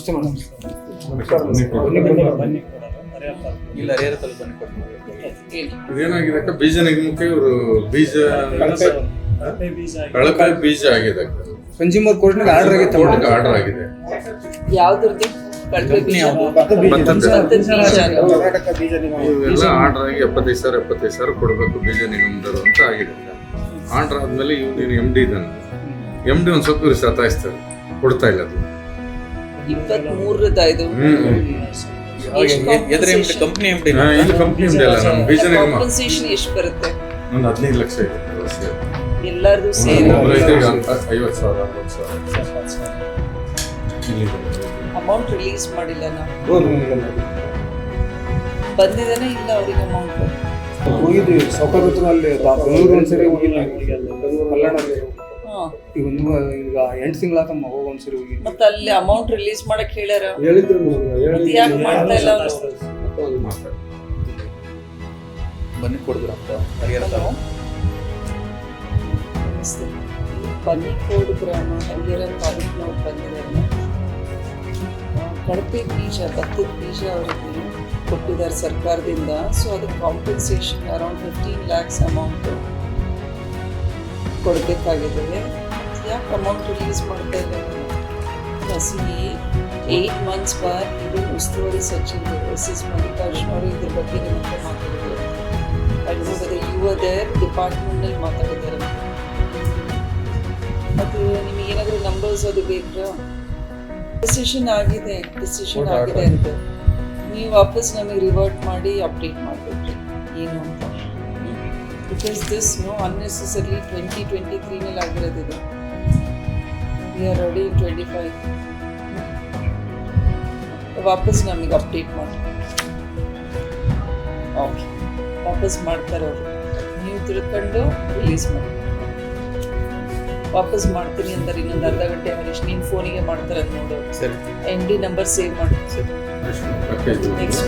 ಕೊಟ್ಟು ಇದೇನಾಗಿದೆ ಬೀಜ ನಿಗಮಕ್ಕೆ ಇವರು ಬೀಜ ಕಳಕಾಯಿ ಬೀಜ ಆಗಿದೆ. ಕನ್ಸ್ಯೂಮರ್ ಕೋರ್ಟ್ ಕೋರ್ಟ್ನಾಗ ಆರ್ಡರ್ ಆಗಿತ್ತು ಆರ್ಡರ್ ಆಗಿದೆ. ಯಾವ್ದ್ರದ್ದು ಎಲ್ಲ ಆರ್ಡರ್ ಆಗಿ ಎಪ್ಪತ್ತೈದು ಸಾವಿರ ಎಪ್ಪತ್ತೈದು ಸಾವಿರ ಕೊಡಬೇಕು ಬೀಜ ನಿಗಮದವರು ಅಂತ ಆಗಿದೆ ಆರ್ಡರ್ ಆದ್ಮೇಲೆ ಇವನು ಎಂ ಡಿ ಇದ್ದಾನೆ ಎಂ ಡಿ ಒಂದು ಸ್ವಲ್ಪ ಇವ್ರು ಸತಾಯಿಸ್ತಾರೆ. ಕೊಡ್ತಾ ಇಲ್ಲ ಅದು. ಇಪ್ಪತ್ತ್ ಮೂರದ ಇದು ಕಂಪ್ನಿ ಕಾಂಪನ್ಸೇಷನ್ ಎಷ್ಟು ಬರುತ್ತೆ? ಒಂದು ಹದಿನೈದು ಲಕ್ಷ ಇದೆ ಎಲ್ಲರದು ಸೇರಿ. ಐವತ್ತು ಸಾವಿರ. ಅಮೌಂಟ್ ರಿಲೀಸ್ ಮಾಡಿಲ್ಲ ನಾವು. ಬಂದಿದ್ದಾನೆ ಇಲ್ಲ ಅವ್ರಿಗೆ ಅಮೌಂಟ್ ಹೋಗಿದ್ವಿ. ಸೌಕರ್ ಹತ್ರ ಅಲ್ಲಿ ಬಾ- ಬೆಂಗಳೂರು ಒಂದ್ಸರಿ ಹೋಗಿಲ್ಲ ಕಲ್ಯಾಣಲ್ಲಿ ಹಾ ಈಗ ಒಂದು ಈಗ ಎಂಟು ತಿಂಗಳಾತಮ್ಮ ಹೋಗಿ ಒಂದ್ಸರಿ ಹೋಗಿ. ಮತ್ತೆ ಅಲ್ಲಿ ಅಮೌಂಟ್ ರಿಲೀಸ್ ಮಾಡಕ್ ಹೇಳ್ಯಾರ? ಹೇಳಿದ್ರು ಮತ್ತೆ ಯಾಕೆ ಮಾಡ್ತಾ ಇಲ್ಲ ಅವ್ರು? ಬನ್ನಿ ಕೊಡಿದ್ರಂತ. ಹರಿಹರ ಬನ್ನಿ ನಮಸ್ತೆ. ಪನ್ನಿಕೋಡು ಗ್ರಾಮ ಹಳ್ಳಿಯರ ತಾಲೂಕಿನವ್ರು ಬಂದಿದ್ದಾರೆ. ಕಳಪೆ ಬೀಜ ಭತ್ತದ ಬೀಜ ಅವರಿಗೆ ಕೊಟ್ಟಿದ್ದಾರೆ ಸರ್ಕಾರದಿಂದ. ಸೊ ಅದಕ್ಕೆ compensation around fifteen lakhs amount ಕೊಡಬೇಕಾಗಿದೆ ಯಾಕೆ ಅಮೌಂಟ್ ರಿಲೀಸ್ ಮಾಡ್ತಾ ಇದ್ದಾರೆ ಸಿ ಏಯ್ಟ್ ಮಂತ್ಸ್ ಬಾರ್ ಇದು ಉಸ್ತುವಾರಿ ಸಚಿನ್ ಎಸ್ ಎಸ್ ಮಲ್ಲಿಕಾರ್ಜುನ್ ಅವರು ಇದ್ರ ಬಗ್ಗೆ ನಿಮಗೆ ಮಾತಾಡಿದ್ದಾರೆ ಮಾತಾಡಿದ್ರು I know whether you are there ಡಿಪಾರ್ಟ್ಮೆಂಟ್ನಲ್ಲಿ ಮಾತಾಡಿದ್ದಾರೆ. ಮತ್ತು ನಿಮಗೆ ಏನಾದರೂ ನಂಬರ್ಸ್ ಅದು ಬೇಕಾ ಡಿಸಿಷನ್ ಆಗಿದೆ ಡಿಸಿಷನ್ ಆಗಿದೆ ಅಂತ. ನೀವು ವಾಪಸ್ ನಮಗೆ ರಿವರ್ಟ್ ಮಾಡಿ ಅಪ್ಡೇಟ್ ಮಾಡಬೇಕು ಏನು ಅಂತ. Because this no unnecessary twenty twenty ತ್ರೀನಲ್ಲಿ ಆಗಿರೋದಿದೆ we are ready twenty five ವಾಪಸ್ ನಮಗೆ ಅಪ್ಡೇಟ್ ಮಾಡಿ. ಓಕೆ ವಾಪಸ್ ಮಾಡ್ತಾರೆ ಅವರು. ನೀವು ತಿಳ್ಕೊಂಡು ರಿಲೀಸ್ ಮಾಡಿ. ವಾಪಸ್ ಮಾಡ್ತೀನಿ ಅಂತಾರೆ. ಇನ್ನೊಂದು ಅರ್ಧ ಗಂಟೆ ಆಮೇಲೆ ನೀನು ಫೋನಿಗೆ ಮಾಡ್ತಾರೆ ಅಂತ ನೋಡು ಸರಿ. ಎಂ ಡಿ ನಂಬರ್ ಸೇವ್ ಮಾಡಿ. ಸರ್. ನೆಕ್ಸ್ಟ್